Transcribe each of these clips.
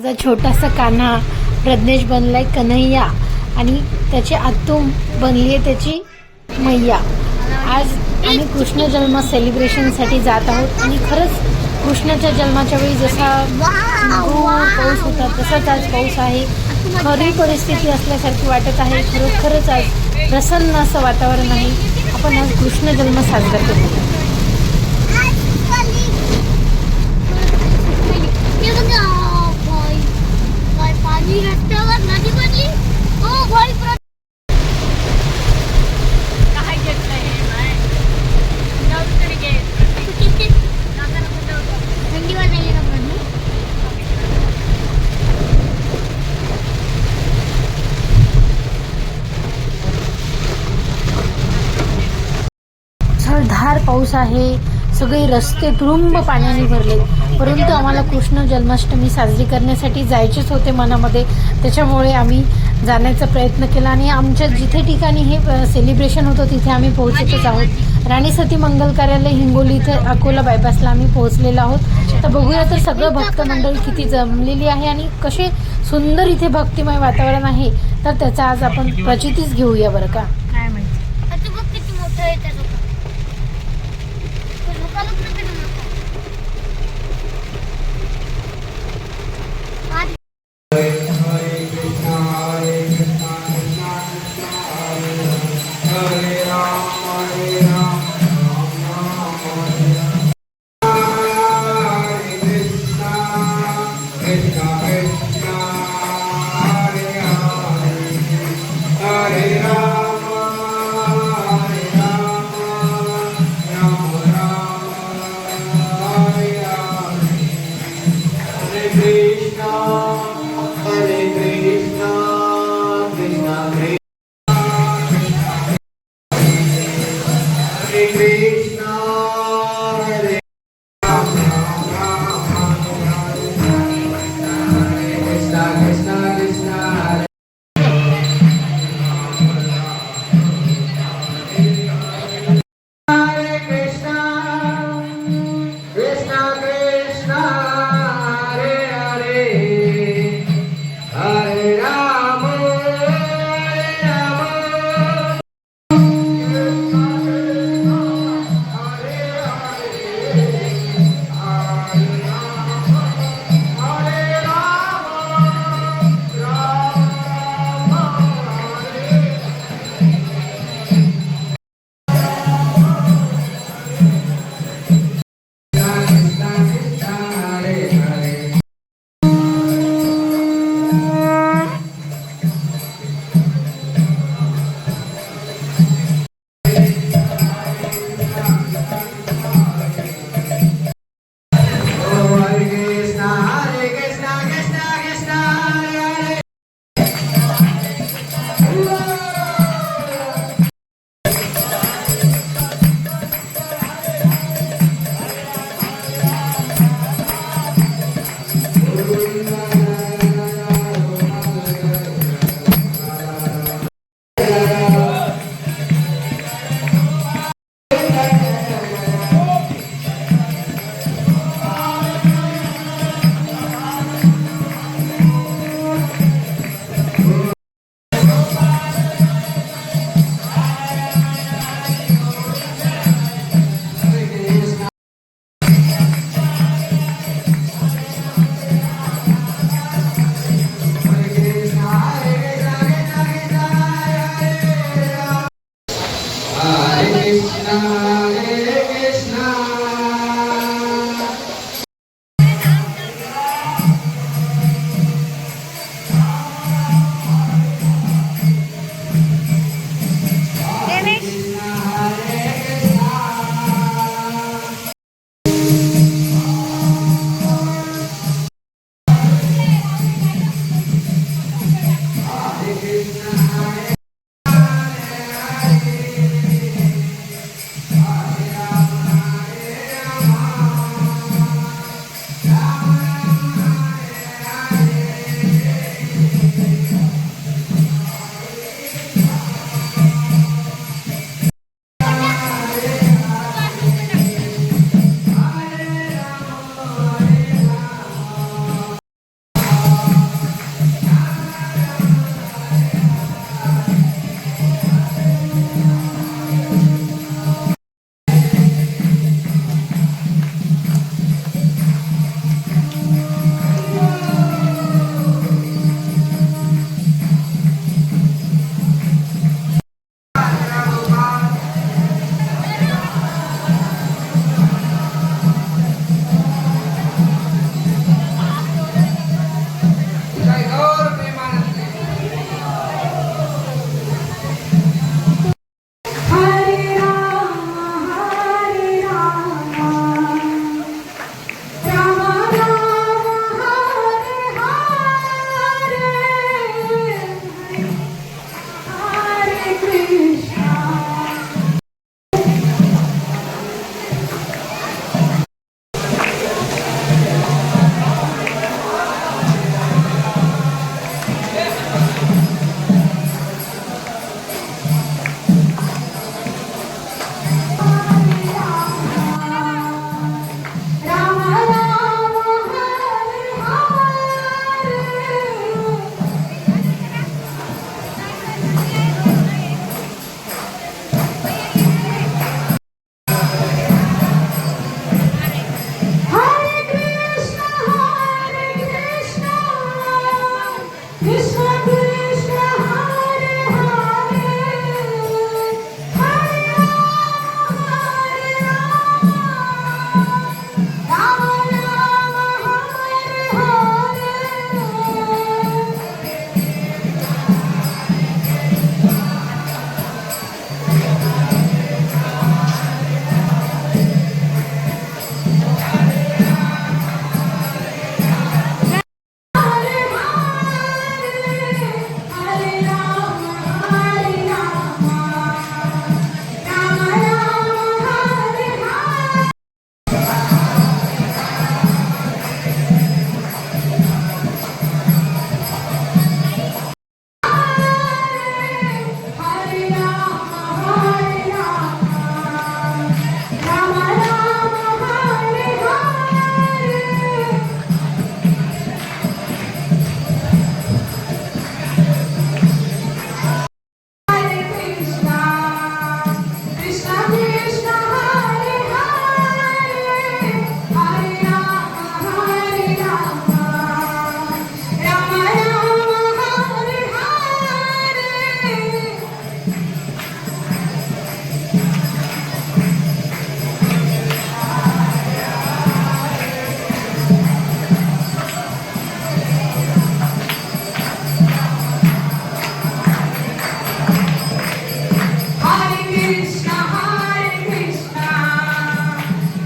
माझा छोटासा कान्हा प्रज्ञेश बनलाय कन्हैया. आणि त्याची आतूम बनली आहे त्याची मैया. आज आम्ही कृष्ण जन्म सेलिब्रेशनसाठी जात आहोत. आणि खरंच कृष्णाच्या जन्माच्या वेळी जसा पाऊस होता तसाच आज पाऊस आहे. खरी परिस्थिती असल्यासारखी वाटत आहे. खरोखरच आज प्रसन्न असं वातावरण आहे. आपण आज कृष्ण जन्म साजरा करतो पाऊस आहे. सगळे रस्ते तुरुंब पाण्याने भरले. परंतु आम्हाला कृष्ण जन्माष्टमी साजरी करण्यासाठी जायचेच होते मनामध्ये. त्याच्यामुळे आम्ही जाण्याचा प्रयत्न केला आणि आमच्या जिथे ठिकाणी हे सेलिब्रेशन होतं तिथे आम्ही पोहोचतच आहोत. राणी सती मंगल कार्यालय हिंगोली इथे अकोला बायपासला आम्ही पोहोचलेलो आहोत. तर बघूया तर सगळं भक्तमंडळ किती जमलेली आहे आणि कसे सुंदर इथे भक्तिमय वातावरण आहे. तर त्याचा आज आपण प्रचितीच घेऊया बरं का?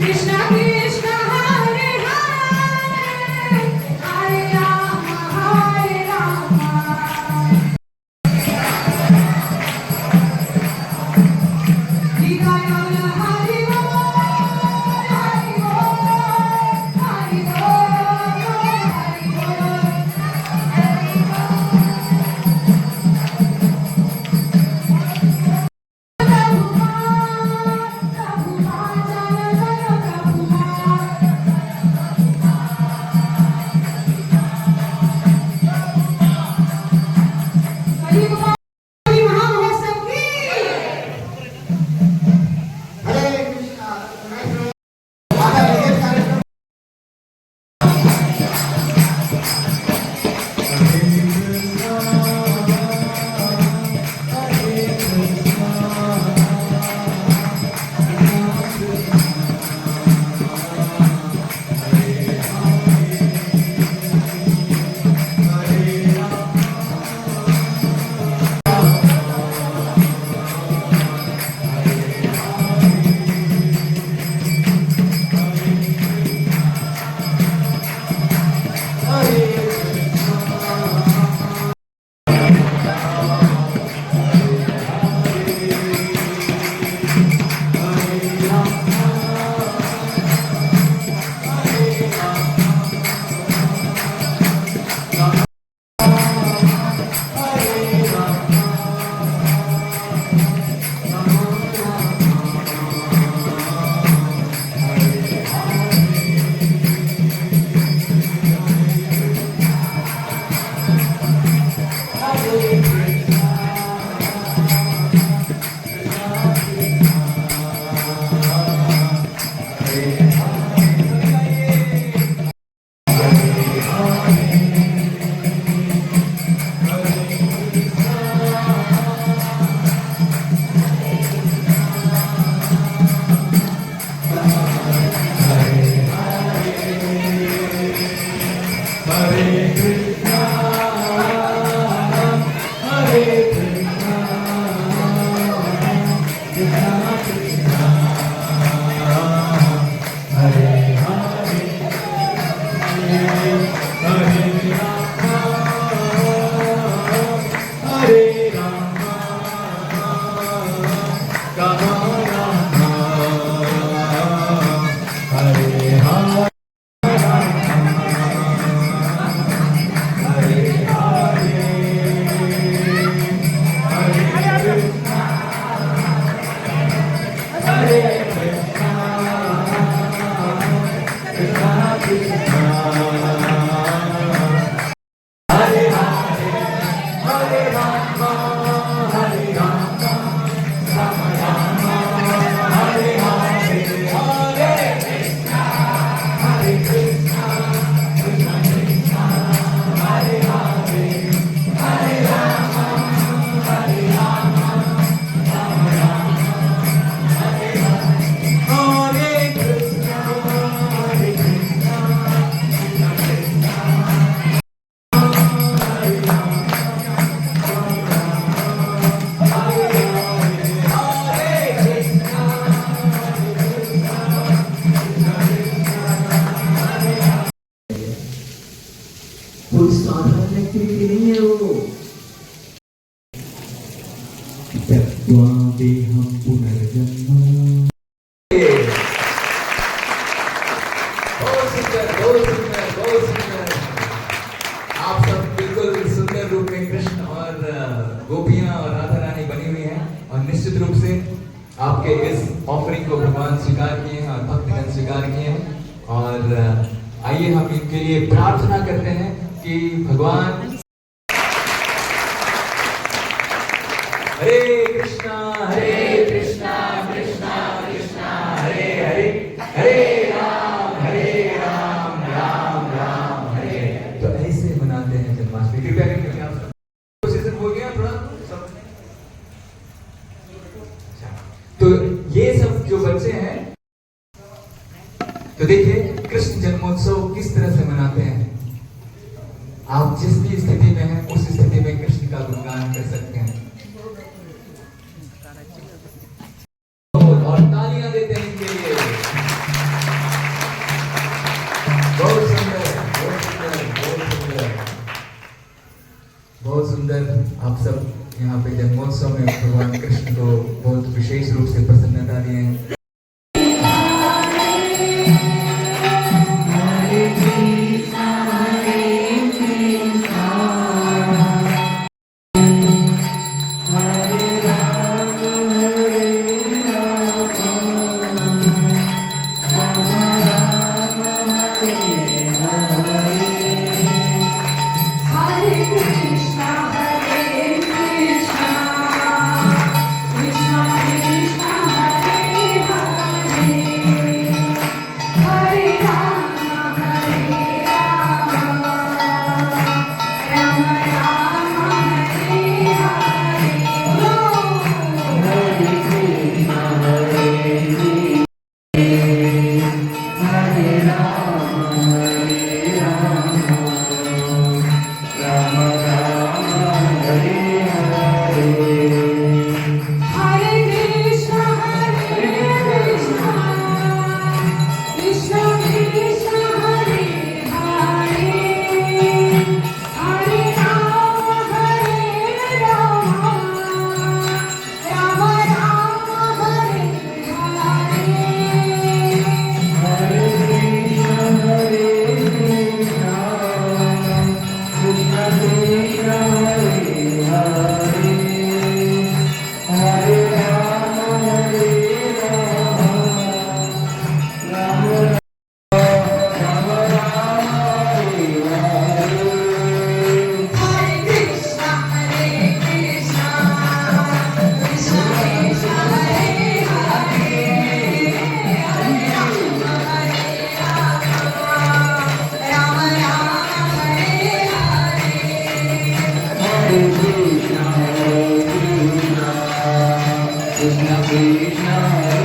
Krishna, Krishna. गोपियाँ और राधा रानी बनी हुई हैं और निश्चित रूप से आपके इस ऑफरिंग को भगवान स्वीकार किए हैं और भक्तगण स्वीकार किए हैं। और आइए हम इनके लिए प्रार्थना करते हैं कि भगवान तो देखिए, कृष्ण जन्मोत्सव किस तरह से मनाते हैं? आप जिस भी स्थिति में हैं, उस स्थिति में कृष्ण का गुणगान कर सकते हैं। और तालियाँ देते हैं इनके लिए। बहुत सुंदर बहुत सुंदर बहुत सुंदर। बहुत सुंदर आप सब यहाँ पे जन्मोत्सव में भगवान कृष्ण को बहुत विशेष रूप से प्रसन्नता दिए हैं। Krishna Krishna